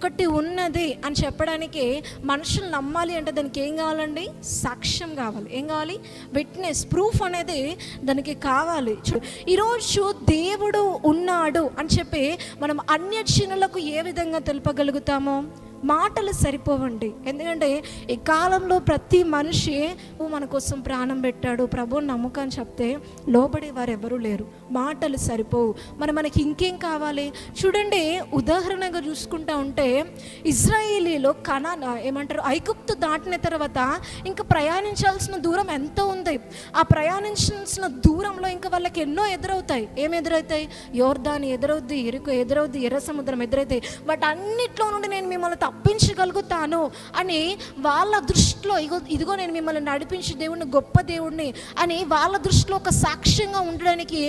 ఒకటి ఉన్నది అని చెప్పడానికి మనుషులు నమ్మాలి అంటే దానికి ఏం కావాలండి? సాక్ష్యం కావాలి. ఏం కావాలి? విట్నెస్ ప్రూఫ్ అనేది దానికి కావాలి. చూ- ఈరోజు దేవుడు ఉన్నాడు అని చెప్పి మనం అన్యజనులకు ఏ విధంగా తెలుపగలుగుతామో? మాటలు సరిపోవండి. ఎందుకంటే ఈ కాలంలో ప్రతి మనిషి "ఓ, మన కోసం ప్రాణం పెట్టాడు ప్రభు నమ్మకం చెప్తే లోబడే వారు ఎవరూ లేరు. మాటలు సరిపోవు. మరి మనకి ఇంకేం కావాలి? చూడండి ఉదాహరణగా చూసుకుంటా ఉంటే ఇజ్రాయేలీలో కనా ఏమంటారు ఐగుప్తు దాటిన తర్వాత ఇంకా ప్రయాణించాల్సిన దూరం ఎంతో ఉంది. ఆ ప్రయాణించాల్సిన దూరంలో ఇంకా వాళ్ళకి ఎన్నో ఎదురవుతాయి. ఏం ఎదురవుతాయి? యోర్దాని ఎదురవుద్ది ఎరుకు ఎదురవుద్ది ఎర్ర సముద్రం ఎదురవుతాయి బట్ వాటన్నిట్లో నుండి నేను మిమ్మల్ని తప్పించగలుగుతాను అని వాళ్ళ దృష్టిలో ఇగో ఇదిగో నేను మిమ్మల్ని నడిపించే దేవుడిని గొప్ప దేవుడిని అని వాళ్ళ దృష్టిలో ఒక సాక్ష్యంగా ఉండడానికి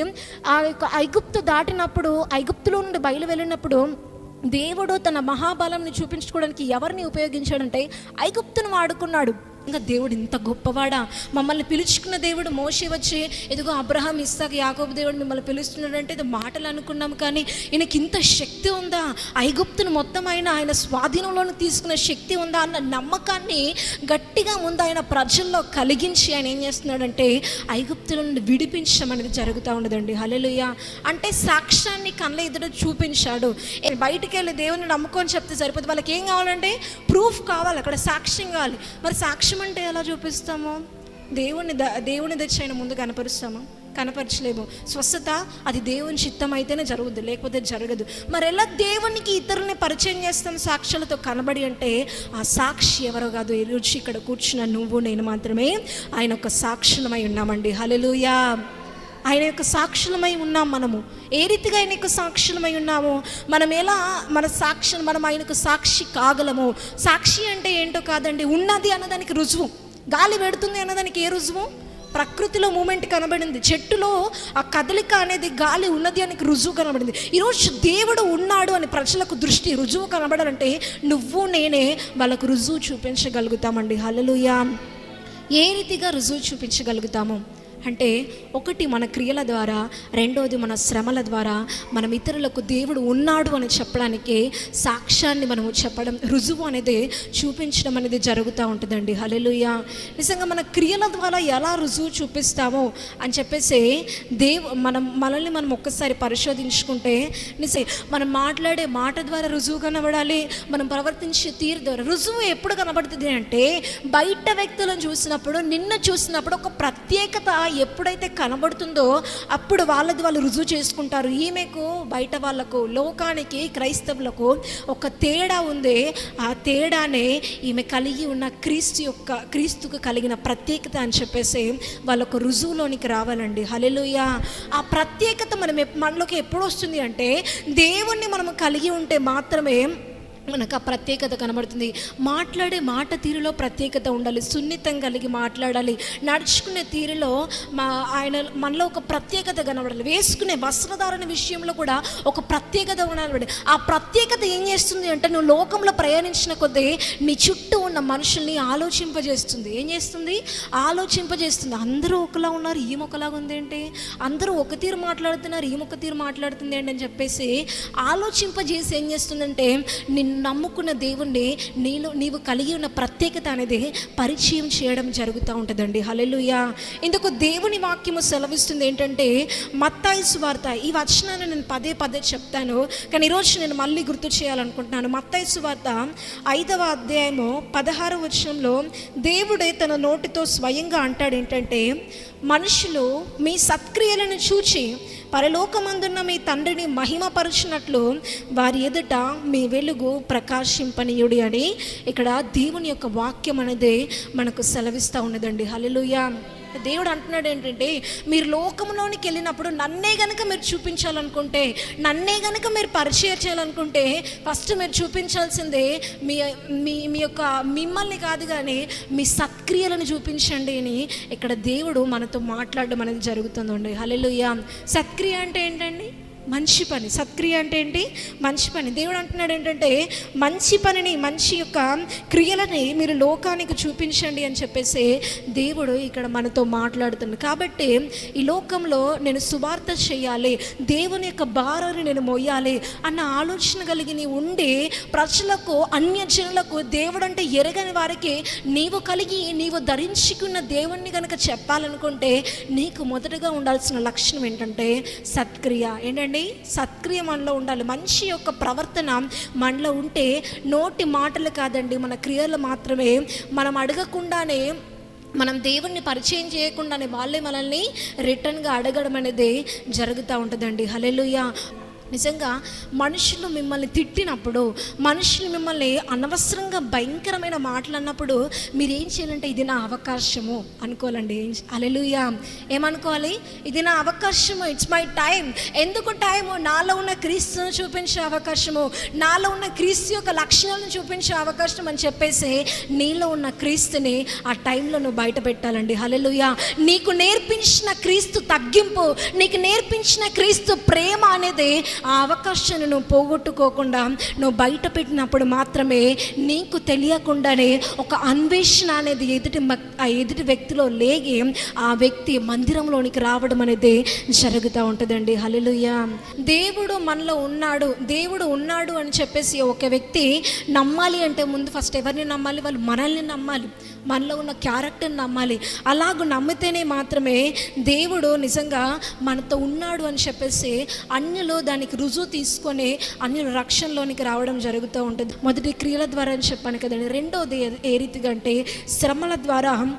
ఆ యొక్క ఐగుప్తు దాటినప్పుడు ఐగుప్తులో నుండి బయలు వెళ్ళినప్పుడు దేవుడు తన మహాబలంని చూపించుకోవడానికి ఎవరిని ఉపయోగించాడంటే ఐగుప్తును వాడుకున్నాడు. ఇంకా దేవుడు ఇంత గొప్పవాడా? మమ్మల్ని పిలుచుకున్న దేవుడు మోషి వచ్చి ఎదుగో అబ్రహాం ఇస్సాక్ యాకోబు దేవుడు మిమ్మల్ని పిలుస్తున్నాడంటే ఇది మాటలు అనుకున్నాం కానీ ఈయనకి ఇంత శక్తి ఉందా? ఐగుప్తును మొత్తం ఆయన ఆయన స్వాధీనంలోని తీసుకున్న శక్తి ఉందా అన్న నమ్మకాన్ని గట్టిగా ముందు ఆయన ప్రజల్లో కలిగించి ఆయన ఏం చేస్తున్నాడంటే ఐగుప్తుల నుండి విడిపించడం అనేది జరుగుతూ ఉండదండి. హల్లెలూయా. అంటే సాక్ష్యాన్ని కళ్ళ ఎదుట చూపించాడు. బయటికి వెళ్ళి దేవుని నమ్ముకొని చెప్తే సరిపోతుంది వాళ్ళకి ఏం కావాలంటే ప్రూఫ్ కావాలి. అక్కడ సాక్ష్యం కావాలి. మరి సాక్ష్యం అంటే ఎలా చూపిస్తాము? దేవుని ద దేవుని దచ్చి ఆయన ముందు కనపరుస్తాము? కనపరచలేము. స్వస్థత అది దేవుని చిత్తం అయితేనే జరుగుద్ది లేకపోతే జరగదు. మరి ఎలా దేవునికి ఇతరుల్ని పరిచయం చేస్తాం సాక్షులతో కనబడి అంటే ఆ సాక్షి ఎవరో కాదు ఈరోజు ఇక్కడ కూర్చున్న నువ్వు నేను మాత్రమే ఆయన ఒక సాక్షులమై ఉన్నామండి. హల్లెలూయా. ఆయన యొక్క సాక్షులమై ఉన్నాం మనము. ఏ రీతిగా ఆయన యొక్క సాక్షులమై ఉన్నాము మనం ఎలా మన సాక్షి మనం ఆయనకు సాక్షి కాగలము సాక్షి అంటే ఏంటో కాదండి ఉన్నది అన్నదానికి రుజువు. గాలి పెడుతుంది అన్నదానికి ఏ రుజువు? ప్రకృతిలో మూమెంట్ కనబడింది. చెట్టులో ఆ కదలిక అనేది గాలి ఉన్నది అని రుజువు కనబడింది. ఈరోజు దేవుడు ఉన్నాడు అని ప్రజలకు దృష్టి రుజువు కనబడాలంటే నువ్వు నేనే వాళ్ళకు రుజువు చూపించగలుగుతామండి. హలలుయా ఏ రీతిగా రుజువు చూపించగలుగుతాము? అంటే ఒకటి మన క్రియల ద్వారా రెండోది మన శ్రమల ద్వారా మనం ఇతరులకు దేవుడు ఉన్నాడు అని చెప్పడానికి సాక్ష్యాన్ని మనము చెప్పడం రుజువు అనేది చూపించడం అనేది జరుగుతూ ఉంటుందండి. హలెలుయ నిజంగా మన క్రియల ద్వారా ఎలా రుజువు చూపిస్తామో అని చెప్పేసి దేవు మనం మనల్ని మనం ఒక్కసారి పరిశోధించుకుంటే నిజం మనం మాట్లాడే మాట ద్వారా రుజువు కనబడాలి మనం ప్రవర్తించే తీరు ద్వారా. రుజువు ఎప్పుడు కనబడుతుంది అంటే బయట వ్యక్తులను చూసినప్పుడు నిన్ను చూసినప్పుడు ఒక ప్రత్యేకత ఎప్పుడైతే కనబడుతుందో అప్పుడు వాళ్ళది వాళ్ళు రుజువు చేసుకుంటారు. ఈమెకు బయట వాళ్ళకు లోకానికి క్రైస్తవులకు ఒక తేడా ఉంది. ఆ తేడానే ఈమె కలిగి ఉన్న క్రీస్తు యొక్క క్రీస్తుకు కలిగిన ప్రత్యేకత అని చెప్పేసి వాళ్ళకు రుజువులోనికి రావాలండి. హలెలుయ ఆ ప్రత్యేకత మనం మనలోకి ఎప్పుడు వస్తుంది అంటే దేవుణ్ణి మనం కలిగి ఉంటే మాత్రమే మనకు ఆ ప్రత్యేకత కనబడుతుంది. మాట్లాడే మాట తీరులో ప్రత్యేకత ఉండాలి. సున్నితం కలిగి మాట్లాడాలి. నడుచుకునే తీరులో మా ఆయన మనలో ఒక ప్రత్యేకత కనబడాలి. వేసుకునే వస్త్రధారణ విషయంలో కూడా ఒక ప్రత్యేకత ఉండాలి. ఆ ప్రత్యేకత ఏం చేస్తుంది అంటే నువ్వు లోకంలో ప్రయాణించిన కొద్దీ నీ చుట్టూ ఉన్న మనుషుల్ని ఆలోచింపజేస్తుంది. ఏం చేస్తుంది? ఆలోచింపజేస్తుంది. అందరూ ఒకలా ఉన్నారు. ఈమె ఒకలాగా ఉంది ఏంటి? అందరూ ఒక తీరు మాట్లాడుతున్నారు. ఈమె ఒక తీరు మాట్లాడుతుంది ఏంటి అని చెప్పేసి ఆలోచింపజేసి ఏం చేస్తుందంటే నిన్ను నమ్ముకున్న దేవుణ్ణి నేను నీవు కలిగి ఉన్న ప్రత్యేకత అనేది పరిచయం చేయడం జరుగుతూ ఉంటుందండి. హలెలుయా ఇందుకు దేవుని వాక్యము సెలవిస్తుంది ఏంటంటే మత్తాయి సువార్త. ఈ వచనాన్ని నేను పదే పదే చెప్తాను. కానీ ఈరోజు నేను మళ్ళీ గుర్తు చేయాలనుకుంటున్నాను. మత్తాయి సువార్త ఐదవ అధ్యాయము పదహారు వచనంలో దేవుడే తన నోటితో స్వయంగా అంటాడు ఏంటంటే మనుషులు మీ సత్క్రియలను చూచి పరలోకమందున్న మీ తండ్రిని మహిమపరచినట్లు వారి ఎదుట మీ వెలుగు ప్రకాశింపనీయుడి అని ఇక్కడ దేవుని యొక్క వాక్యం అనేది మనకు సెలవిస్తూ ఉన్నదండి. హల్లెలూయా. దేవుడు అంటున్నాడు ఏంటంటే మీరు లోకంలోనికి వెళ్ళినప్పుడు నన్నే గనక మీరు చూపించాలనుకుంటే నన్నే గనక మీరు పరిచయం చేయాలనుకుంటే ఫస్ట్ మీరు చూపించాల్సిందే మీ మీ మీ యొక్క మిమ్మల్ని కాదు కానీ మీ సత్క్రియలను చూపించండి అని ఇక్కడ దేవుడు మనతో మాట్లాడడం అనేది జరుగుతుందండి. హలో సత్క్రియ అంటే ఏంటండి? మంచి పని. సత్క్రియ అంటే ఏంటి? మంచి పని. దేవుడు అంటున్నాడు ఏంటంటే మంచి పనిని మంచి యొక్క క్రియలని మీరు లోకానికి చూపించండి అని చెప్పేసి దేవుడు ఇక్కడ మనతో మాట్లాడుతుంది కాబట్టి ఈ లోకంలో నేను సువార్త చేయాలి దేవుని యొక్క భారాన్ని నేను మొయ్యాలి అన్న ఆలోచన కలిగి నీ ఉండి ప్రజలకు అన్య జనులకు దేవుడు అంటే ఎరగని వారికి నీవు కలిగి నీవు ధరించుకున్న దేవుణ్ణి కనుక చెప్పాలనుకుంటే నీకు మొదటగా ఉండాల్సిన లక్షణం ఏంటంటే సత్క్రియ. ఏంటంటే ఏంటండి సత్క్రియ మనలో ఉండాలి. మంచి యొక్క ప్రవర్తన మనలో ఉంటే నోటి మాటలు కాదండి మన క్రియలు మాత్రమే. మనం అడగకుండానే మనం దేవుణ్ణి పరిచయం చేయకుండానే వాళ్ళే మనల్ని రిటర్న్గా అడగడం అనేది జరుగుతూ ఉంటుందండి. హలెలుయ నిజంగా మనుషులు మిమ్మల్ని తిట్టినప్పుడు మనుషులు మిమ్మల్ని అనవసరంగా భయంకరమైన మాటలు అన్నప్పుడు మీరు ఏం చేయాలంటే ఇది నా అవకాశము అనుకోవాలండి. అలెలుయా ఏమనుకోవాలి? ఇది నా అవకాశము. ఇట్స్ మై టైం ఎందుకు టైము? నాలో ఉన్న క్రీస్తును చూపించే అవకాశము. నాలో ఉన్న క్రీస్తు యొక్క లక్షణాలను చూపించే అవకాశం అని చెప్పేసి నీలో ఉన్న క్రీస్తుని ఆ టైంలో నువ్వు బయట పెట్టాలండి. హలెలుయా నీకు నేర్పించిన క్రీస్తు తగ్గింపు నీకు నేర్పించిన క్రీస్తు ప్రేమ అనేది ఆ అవకాశాన్ని నువ్వు పోగొట్టుకోకుండా నువ్వు బయట పెట్టినప్పుడు మాత్రమే నీకు తెలియకుండానే ఒక అన్వేషణ అనేది ఎదుటి ఆ ఎదుటి వ్యక్తిలో లేగి ఆ వ్యక్తి మందిరంలోనికి రావడం అనేది జరుగుతూ ఉంటుందండి. హలలుయ దేవుడు మనలో ఉన్నాడు దేవుడు ఉన్నాడు అని చెప్పేసి ఒక వ్యక్తి నమ్మాలి అంటే ముందు ఫస్ట్ ఎవరిని నమ్మాలి? వాళ్ళు మనల్ని నమ్మాలి. మనలో ఉన్న క్యారెక్టర్ని నమ్మాలి. అలాగ నమ్మితేనే మాత్రమే దేవుడు నిజంగా మనతో ఉన్నాడు అని చెప్పేసి అన్యులు దానికి రుజువు తీసుకొని అన్ని రక్షణలోనికి రావడం జరుగుతూ ఉంటుంది. మొదటి క్రియల ద్వారా అని చెప్పాను కదండి. రెండోది ఏ- ఏ రీతిగా అంటే శ్రమల ద్వారా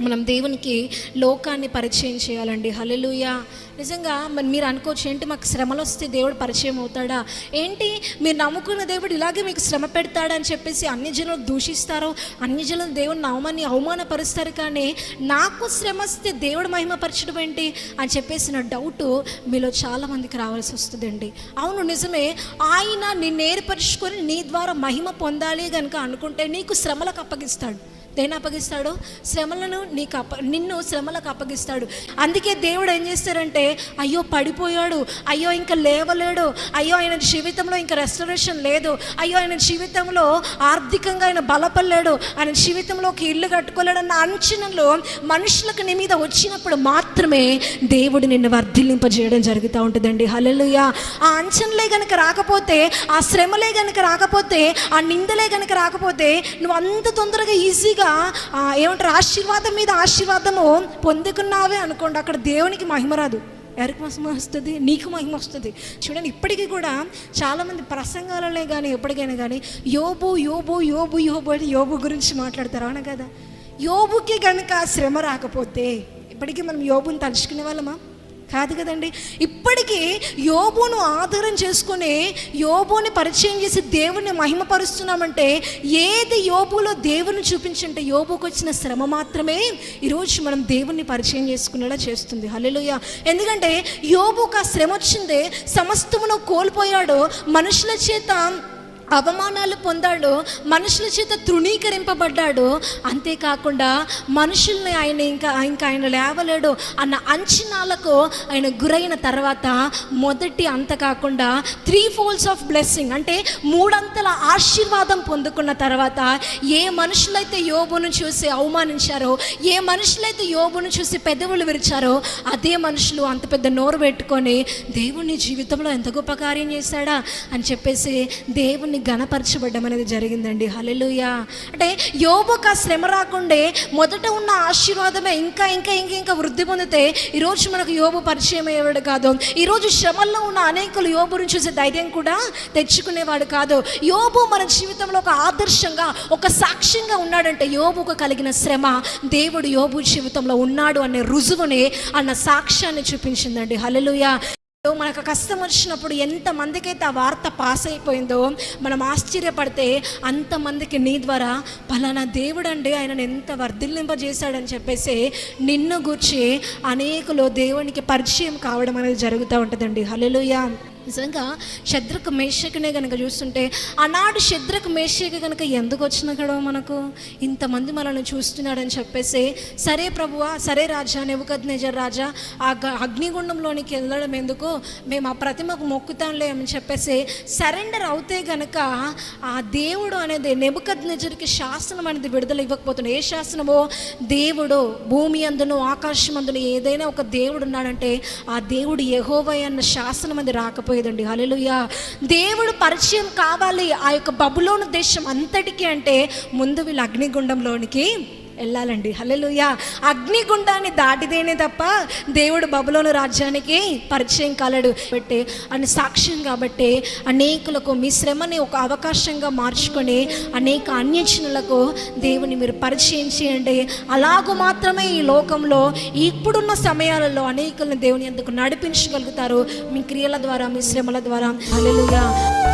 మనం దేవునికి లోకాన్ని పరిచయం చేయాలండి. హలలుయ నిజంగా మరి మీరు అనుకోవచ్చు ఏంటి మాకు శ్రమలు వస్తే దేవుడు పరిచయం అవుతాడా? ఏంటి మీరు నమ్ముకున్న దేవుడు ఇలాగే మీకు శ్రమ పెడతాడని చెప్పేసి అన్ని జనులు దూషిస్తారో అన్ని జనులు దేవుడిని అవమాని అవమానపరుస్తారు కానీ నాకు శ్రమ వస్తే దేవుడు మహిమపరచడం ఏంటి అని చెప్పేసిన డౌట్ మీలో చాలామందికి రావాల్సి వస్తుందండి. అవును నిజమే. ఆయన నిన్ను ఏర్పరచుకొని నీ ద్వారా మహిమ పొందాలి కనుక అనుకుంటే నీకు శ్రమలకు అప్పగిస్తాడు. దేని అప్పగిస్తాడు? శ్రమలను నీకు అప్ప నిన్ను శ్రమలకు అప్పగిస్తాడు. అందుకే దేవుడు ఏం చేస్తారంటే అయ్యో పడిపోయాడు అయ్యో ఇంకా లేవలేడు అయ్యో ఆయన జీవితంలో ఇంకా రెస్టరేషన్ లేదు అయ్యో ఆయన జీవితంలో ఆర్థికంగా ఆయన బలపడలేడు ఆయన జీవితంలో ఒక ఇల్లు కట్టుకోలేడు అన్న అంచనలు మనుషులకు నీ మీద వచ్చినప్పుడు మాత్రమే దేవుడు నిన్ను వర్ధిల్లింపజేయడం జరుగుతూ ఉంటుందండి. హల్లెలూయా. ఆ అంచనలే కనుక రాకపోతే ఆ శ్రమలే కనుక రాకపోతే ఆ నిందలే కనుక రాకపోతే నువ్వు అంత తొందరగా ఈజీగా ఏమంటారు ఆశీర్వాదం మీద ఆశీర్వాదము పొందుకున్నావే అనుకోండి అక్కడ దేవునికి మహిమ రాదు. ఎవరికి మహిమ వస్తుంది? నీకు మహిమ వస్తుంది. చూడండి ఇప్పటికీ కూడా చాలామంది ప్రసంగాలనే కానీ ఎప్పటికైనా కానీ యోబు యోబు యోబు యోబు అని యోబు గురించి మాట్లాడతారు అవునా కదా? యోబుకి కనుక శ్రమ రాకపోతే ఇప్పటికీ మనం యోబుని తలుచుకునే వాళ్ళమా? కాదు కదండి. ఇప్పటికీ యోబును ఆధారం చేసుకుని యోబుని పరిచయం చేసి దేవుని మహిమపరుస్తున్నామంటే ఏది యోబులో దేవుని చూపించంటే యోబుకు వచ్చిన శ్రమ మాత్రమే ఈరోజు మనం దేవుణ్ణి పరిచయం చేసుకునేలా చేస్తుంది. హలోయ ఎందుకంటే యోబుకు ఆ శ్రమ వచ్చిందే సమస్తమును కోల్పోయాడు మనుషుల చేత అవమానాలు పొందాడు మనుషుల చేత తృణీకరింపబడ్డాడు. అంతేకాకుండా మనుషుల్ని ఆయన ఇంకా ఇంకా ఆయన లేవలేడు అన్న అంచనాలకు ఆయన గురైన తర్వాత మొదటి అంత కాకుండా త్రీ ఫోల్స్ ఆఫ్ బ్లెస్సింగ్ అంటే మూడంతల ఆశీర్వాదం పొందుకున్న తర్వాత ఏ మనుషులైతే యోబును చూసి అవమానించారో ఏ మనుషులైతే యోబును చూసి పెదవులు విరిచారో అదే మనుషులు అంత పెద్ద నోరు పెట్టుకొని దేవుని జీవితంలో ఎంత గొప్ప కార్యం చేశాడా అని చెప్పేసి దేవుని గణపరచబడ్డం అనేది జరిగిందండి. హలెలుయ అంటే యోబుకు ఆ శ్రమ రాకుండే మొదట ఉన్న ఆశీర్వాదమే ఇంకా ఇంకా ఇంకా ఇంకా వృద్ధి పొందితే ఈరోజు మనకు యోబు పరిచయం అయ్యేవాడు కాదు. ఈరోజు శ్రమల్లో ఉన్న అనేకులు యోబుని చూసే ధైర్యం కూడా తెచ్చుకునేవాడు కాదు. యోబు మన జీవితంలో ఒక ఆదర్శంగా ఒక సాక్ష్యంగా ఉన్నాడంటే యోబుకు కలిగిన శ్రమ దేవుడు యోబు జీవితంలో ఉన్నాడు అనే రుజువుని అన్న సాక్ష్యాన్ని చూపించిందండి. హల్లెలూయా మనకు కష్టం వచ్చినప్పుడు ఎంతమందికైతే ఆ వార్త పాస్ అయిపోయిందో మనం ఆశ్చర్యపడితే అంతమందికి నీ ద్వారా పలానా దేవుడు అండి ఆయనను ఎంత వర్ధిల్లింపజేశాడని చెప్పేసి నిన్ను గూర్చి అనేకులు దేవునికి పరిచయం కావడం అనేది జరుగుతూ ఉంటుందండి. హలో నిజంగా శద్రకు మేషకునే కనుక చూస్తుంటే ఆనాడు శద్రకు మేషక కనుక ఎందుకు వచ్చిన గడవ మనకు? ఇంతమంది మనల్ని చూస్తున్నాడని చెప్పేసి సరే ప్రభువా సరే రాజా నెవకద్నేజర్ రాజా ఆ అగ్నిగుండంలోనికి వెళ్ళడం ఎందుకు? మేము ఆ ప్రతిమకు మొక్కుతాంలే అని చెప్పేసి సరెండర్ అవుతే గనక ఆ దేవుడు అనేది నెబుకద్నేజర్కి శాసనం అనేది విడుదల ఇవ్వకపోతున్నాడు ఏ శాసనమో? దేవుడు భూమి అందును ఆకాశం అందును ఏదైనా ఒక దేవుడు ఉన్నాడంటే ఆ దేవుడు ఎహోవై అన్న శాసనం అది రాకపోయేదండి హల్లెలూయా. దేవుడు పరిచయం కావాలి ఆ యొక్క బబులోను దేశం అంతటికి అంటే ముందు వీళ్ళు అగ్నిగుండంలోనికి వెళ్ళాలండి. హల్లెలూయా. అగ్నిగుండాన్ని దాటితేనే తప్ప దేవుడు బబులోను రాజ్యానికి పరిచయం కాలడు. బట్టి అని సాక్ష్యం కాబట్టి అనేకులకు మీ శ్రమని ఒక అవకాశంగా మార్చుకొని అనేక అన్యజనులకు దేవుని మీరు పరిచయం చేయండి. అలాగూ మాత్రమే ఈ లోకంలో ఇప్పుడున్న సమయాలలో అనేకులను దేవుని ఎందుకు నడిపించగలుగుతారు? మీ క్రియల ద్వారా మీ శ్రమల ద్వారా. హల్లెలూయా.